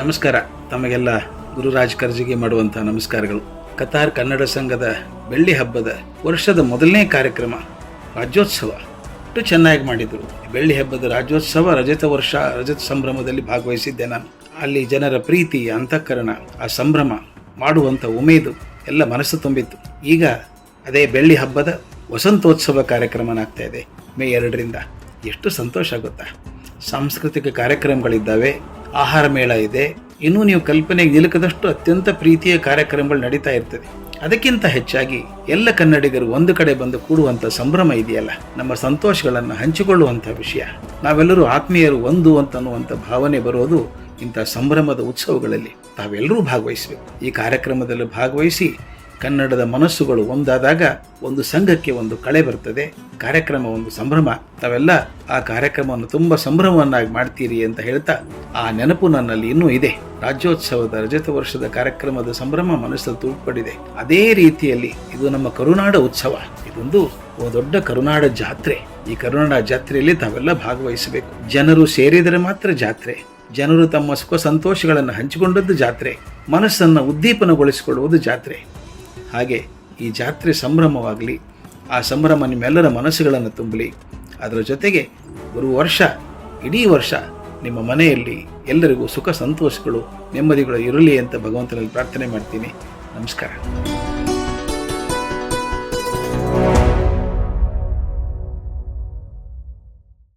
ನಮಸ್ಕಾರ. ತಮಗೆಲ್ಲ ಗುರುರಾಜ್ ಕರ್ಜಿಗೆ ಮಾಡುವಂಥ ನಮಸ್ಕಾರಗಳು. ಕತಾರ್ ಕನ್ನಡ ಸಂಘದ ಬೆಳ್ಳಿ ಹಬ್ಬದ ವರ್ಷದ ಮೊದಲನೇ ಕಾರ್ಯಕ್ರಮ, ರಾಜ್ಯೋತ್ಸವ. ಅಷ್ಟು ಚೆನ್ನಾಗಿ ಮಾಡಿದರು. ಬೆಳ್ಳಿ ಹಬ್ಬದ ರಾಜ್ಯೋತ್ಸವ ರಜತ ವರ್ಷ, ರಜತ ಸಂಭ್ರಮದಲ್ಲಿ ಭಾಗವಹಿಸಿದ್ದೆ ನಾನು. ಅಲ್ಲಿ ಜನರ ಪ್ರೀತಿ, ಅಂತಃಕರಣ, ಆ ಸಂಭ್ರಮ ಮಾಡುವಂಥ ಉಮೇದು ಎಲ್ಲ ಮನಸ್ಸು ತುಂಬಿತ್ತು. ಈಗ ಅದೇ ಬೆಳ್ಳಿ ಹಬ್ಬದ ವಸಂತೋತ್ಸವ ಕಾರ್ಯಕ್ರಮನಾಗ್ತಾ ಇದೆ. ಮೇ ಎರಡರಿಂದ. ಎಷ್ಟು ಸಂತೋಷ ಆಗುತ್ತಾ ಸಾಂಸ್ಕೃತಿಕ ಕಾರ್ಯಕ್ರಮಗಳಿದ್ದಾವೆ. ಆಹಾರ ಮೇಳ ಇದೆ. ಇನ್ನೂ ನೀವು ಕಲ್ಪನೆಗೆ ನಿಲುಕದಷ್ಟು ಅತ್ಯಂತ ಪ್ರೀತಿಯ ಕಾರ್ಯಕ್ರಮಗಳು ನಡೀತಾ ಇರ್ತದೆ. ಅದಕ್ಕಿಂತ ಹೆಚ್ಚಾಗಿ ಎಲ್ಲ ಕನ್ನಡಿಗರು ಒಂದು ಕಡೆ ಬಂದು ಕೂಡುವಂಥ ಸಂಭ್ರಮ ಇದೆಯಲ್ಲ? ನಮ್ಮ ಸಂತೋಷಗಳನ್ನು ಹಂಚಿಕೊಳ್ಳುವಂಥ ವಿಷಯ. ನಾವೆಲ್ಲರೂ ಆತ್ಮೀಯರು ಒಂದು ಅಂತನ್ನುವಂಥ ಭಾವನೆ ಬರೋದು ಇಂಥ ಸಂಭ್ರಮದ ಉತ್ಸವಗಳಲ್ಲಿ ತಾವೆಲ್ಲರೂ ಭಾಗವಹಿಸಬೇಕು. ಈ ಕಾರ್ಯಕ್ರಮದಲ್ಲಿ ಭಾಗವಹಿಸಿ ಕನ್ನಡದ ಮನಸ್ಸುಗಳು ಒಂದಾದಾಗ ಒಂದು ಸಂಘಕ್ಕೆ ಒಂದು ಕಳೆ ಬರ್ತದೆ. ಕಾರ್ಯಕ್ರಮ ಒಂದು ಸಂಭ್ರಮ. ತಾವೆಲ್ಲ ಆ ಕಾರ್ಯಕ್ರಮವನ್ನು ತುಂಬ ಸಂಭ್ರಮವನ್ನಾಗಿ ಮಾಡ್ತೀರಿ ಅಂತ ಹೇಳ್ತಾ ಆ ನೆನಪು ನನ್ನಲ್ಲಿ ಇನ್ನೂ ಇದೆ. ರಾಜ್ಯೋತ್ಸವದ ರಜತ ವರ್ಷದ ಕಾರ್ಯಕ್ರಮದ ಸಂಭ್ರಮ ಮನಸ್ಸಲ್ಲಿ ತೂಪಡಿದೆ ಅದೇ ರೀತಿಯಲ್ಲಿ ಇದು ನಮ್ಮ ಕರುನಾಡ ಉತ್ಸವ. ಇದೊಂದು ದೊಡ್ಡ ಕರುನಾಡ ಜಾತ್ರೆ. ಈ ಕರುನಾಡ ಜಾತ್ರೆಯಲ್ಲಿ ತಾವೆಲ್ಲ ಭಾಗವಹಿಸಬೇಕು. ಜನರು ಸೇರಿದರೆ ಮಾತ್ರ ಜಾತ್ರೆ. ಜನರು ತಮ್ಮ ಸುಖ ಸಂತೋಷಗಳನ್ನು ಹಂಚಿಕೊಂಡದ್ದು ಜಾತ್ರೆ. ಮನಸ್ಸನ್ನು ಉದ್ದೀಪನಗೊಳಿಸಿಕೊಳ್ಳುವುದು ಜಾತ್ರೆ. ಹಾಗೆ ಈ ಜಾತ್ರೆ ಸಂಭ್ರಮವಾಗಲಿ, ಆ ಸಂಭ್ರಮ ನಿಮ್ಮೆಲ್ಲರ ಮನಸ್ಸುಗಳನ್ನು ತುಂಬಲಿ. ಅದರ ಜೊತೆಗೆ ಒಂದು ವರ್ಷ, ಇಡೀ ವರ್ಷ ನಿಮ್ಮ ಮನೆಯಲ್ಲಿ ಎಲ್ಲರಿಗೂ ಸುಖ ಸಂತೋಷಗಳು, ನೆಮ್ಮದಿಗಳು ಇರಲಿ ಅಂತ ಭಗವಂತನಲ್ಲಿ ಪ್ರಾರ್ಥನೆ ಮಾಡ್ತೀನಿ. ನಮಸ್ಕಾರ.